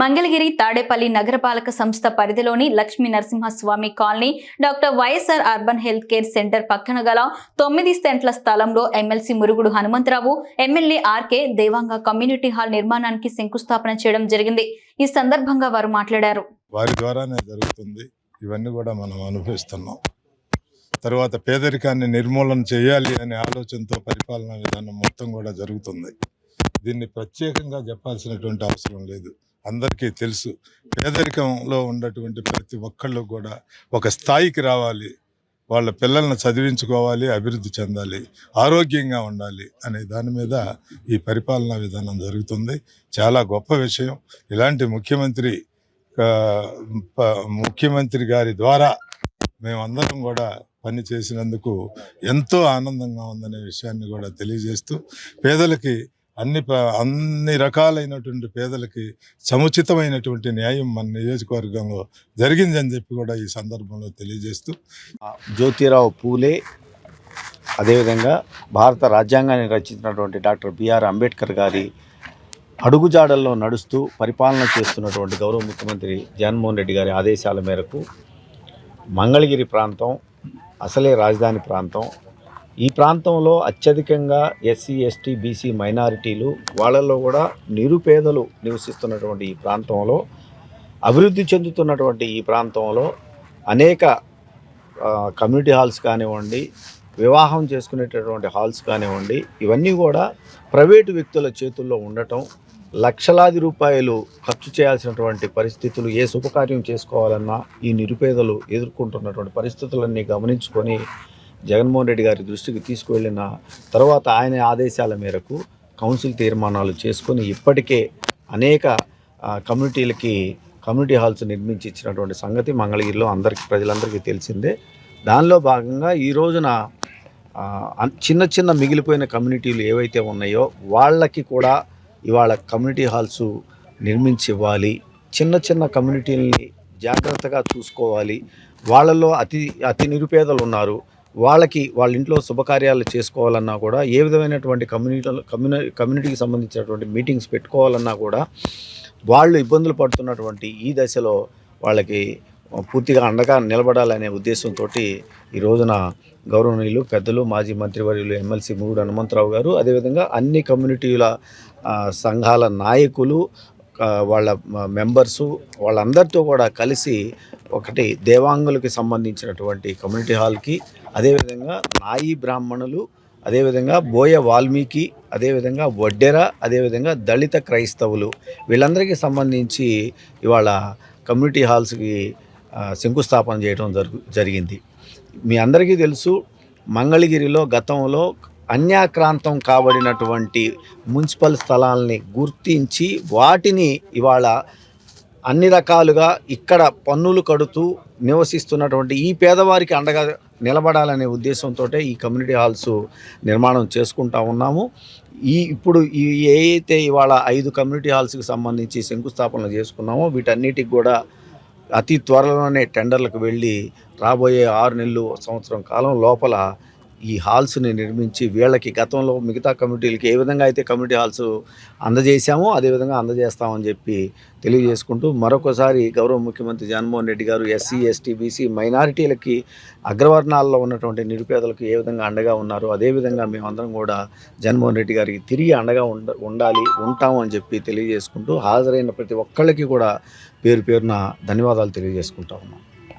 మంగళగిరి తాడేపల్లి నగరపాలక సంస్థ పరిధిలోని Lakshmi Narasimhaswamy colony doctor YSR urban health care centre పక్కన గల తొమ్మిది సెంట్ల స్థలంలో MLC Murugudu Hanumantharao MLA RK Devanga community hall నిర్మాణానికి శంకుస్థాపన చేయడం జరిగింది. ఈ సందర్భంగా వారు మాట్లాడారు. వారి ద్వారానే జరుగుతుంది. ఇవన్నీ కూడా మనం అనుభవిస్తున్నాం. తర్వాత పేదరికాన్ని నిర్మూలన చేయాలి అనే ఆలోచనతో పరిపాలనా విధానం మొత్తం కూడా జరుగుతుంది. దీన్ని ప్రత్యేకంగా చెప్పాల్సినటువంటి అవసరం లేదు. అందరికీ తెలుసు. పేదరికంలో ఉన్నటువంటి ప్రతి ఒక్కళ్ళు కూడా ఒక స్థాయికి రావాలి. వాళ్ళ పిల్లల్ని చదివించుకోవాలి అభివృద్ధి చెందాలి ఆరోగ్యంగా ఉండాలి అనే దాని మీద ఈ పరిపాలనా విధానం జరుగుతుంది. చాలా గొప్ప విషయం. ఇలాంటి ముఖ్యమంత్రి ముఖ్యమంత్రి గారి ద్వారా మేమందరం కూడా పని చేసినందుకు ఎంతో ఆనందంగా ఉందనే విషయాన్ని కూడా తెలియజేస్తూ పేదలకి అన్ని ప- అన్ని రకాలైనటువంటి పేదలకి సముచితమైనటువంటి న్యాయం మన నియోజకవర్గంలో జరిగిందని చెప్పి కూడా ఈ సందర్భంలో తెలియజేస్తూ. జ్యోతిరావు పూలే అదేవిధంగా భారత రాజ్యాంగాన్ని రచించినటువంటి డాక్టర్ బిఆర్ అంబేద్కర్ గారి అడుగుజాడల్లో నడుస్తూ పరిపాలన చేస్తున్నటువంటి గౌరవ ముఖ్యమంత్రి జగన్మోహన్ రెడ్డి గారి ఆదేశాల మేరకు మంగళగిరి ప్రాంతం అసలే రాజధాని ప్రాంతం. ఈ ప్రాంతంలో అత్యధికంగా ఎస్సీ ఎస్టీ బీసీ మైనారిటీలు వాళ్ళల్లో కూడా నిరుపేదలు నివసిస్తున్నటువంటి ఈ ప్రాంతంలో అభివృద్ధి చెందుతున్నటువంటి ఈ ప్రాంతంలో అనేక కమ్యూనిటీ హాల్స్ కానివ్వండి వివాహం చేసుకునేటటువంటి హాల్స్ కానివ్వండి ఇవన్నీ కూడా ప్రైవేటు వ్యక్తుల చేతుల్లో ఉండటం లక్షలాది రూపాయలు ఖర్చు చేయాల్సినటువంటి పరిస్థితులు ఏ శుభకార్యం చేసుకోవాలన్నా ఈ నిరుపేదలు ఎదుర్కొంటున్నటువంటి పరిస్థితులన్నీ గమనించుకొని జగన్మోహన్ రెడ్డి గారి దృష్టికి తీసుకువెళ్ళిన తర్వాత ఆయన ఆదేశాల మేరకు కౌన్సిల్ తీర్మానాలు చేసుకొని ఇప్పటికే అనేక కమ్యూనిటీలకి కమ్యూనిటీ హాల్స్ నిర్మించి ఇచ్చినటువంటి సంగతి మంగళగిరిలో అందరికీ ప్రజలందరికీ తెలిసిందే. దానిలో భాగంగా ఈ రోజున చిన్న చిన్న మిగిలిపోయిన కమ్యూనిటీలు ఏవైతే ఉన్నాయో వాళ్ళకి కూడా ఇవాళ కమ్యూనిటీ హాల్స్ నిర్మించి ఇవ్వాలి చిన్న చిన్న కమ్యూనిటీలని జాగ్రత్తగా చూసుకోవాలి. వాళ్ళలో అతి అతి నిరుపేదలు ఉన్నారు. వాళ్ళకి వాళ్ళ ఇంట్లో శుభకార్యాలు చేసుకోవాలన్నా కూడా ఏ విధమైనటువంటి కమ్యూనిటీ కమ్యూని కమ్యూనిటీకి సంబంధించినటువంటి మీటింగ్స్ పెట్టుకోవాలన్నా కూడా వాళ్ళు ఇబ్బందులు పడుతున్నటువంటి ఈ దశలో వాళ్ళకి పూర్తిగా అండగా నిలబడాలనే ఉద్దేశంతో ఈ రోజున గౌరవనీయులు పెద్దలు మాజీ మంత్రివర్యులు ఎమ్మెల్సీ మూడు హనుమంతరావు గారు అదేవిధంగా అన్ని కమ్యూనిటీల సంఘాల నాయకులు వాళ్ళ మెంబర్సు వాళ్ళందరితో కూడా కలిసి ఒకటి దేవాంగులకి సంబంధించినటువంటి కమ్యూనిటీ హాల్కి అదేవిధంగా నాయి బ్రాహ్మణులు అదేవిధంగా బోయ వాల్మీకి అదేవిధంగా వడ్డెర అదేవిధంగా దళిత క్రైస్తవులు వీళ్ళందరికీ సంబంధించి ఇవాళ కమ్యూనిటీ హాల్స్కి శంకుస్థాపన చేయడం జరుగు జరిగింది. మీ అందరికీ తెలుసు మంగళగిరిలో గతంలో అన్యాక్రాంతం కాబడినటువంటి మున్సిపల్ స్థలాల్ని గుర్తించి వాటిని ఇవాళ అన్ని రకాలుగా ఇక్కడ పన్నులు కడుతూ నివసిస్తున్నటువంటి ఈ పేదవారికి అండగా నిలబడాలనే ఉద్దేశంతో ఈ కమ్యూనిటీ హాల్స్ నిర్మాణం చేసుకుంటా ఉన్నాము. ఈ ఇప్పుడు ఈ ఏవైతే ఇవాళ ఐదు కమ్యూనిటీ హాల్స్కి సంబంధించి శంకుస్థాపనలు చేసుకున్నామో వీటన్నిటికి కూడా అతి త్వరలోనే టెండర్లకు వెళ్ళి రాబోయే ఆరు నెలలు సంవత్సరం కాలం లోపల ఈ హాల్స్ని నిర్మించి వీళ్ళకి గతంలో మిగతా కమిటీలకి ఏ విధంగా అయితే కమ్యూనిటీ హాల్స్ అందజేశామో అదేవిధంగా అందజేస్తామని చెప్పి తెలియజేసుకుంటూ మరొకసారి గౌరవ ముఖ్యమంత్రి జగన్మోహన్ రెడ్డి గారు ఎస్సీ ఎస్టీ బీసీ మైనారిటీలకి అగ్రవర్ణాల్లో ఉన్నటువంటి నిరుపేదలకు ఏ విధంగా అండగా ఉన్నారో అదేవిధంగా మేమందరం కూడా జగన్మోహన్ రెడ్డి గారికి తిరిగి అండగా ఉండ ఉండాలి ఉంటాము అని చెప్పి తెలియజేసుకుంటూ హాజరైన ప్రతి ఒక్కళ్ళకి కూడా పేరు పేరున ధన్యవాదాలు తెలియజేసుకుంటా ఉన్నాం.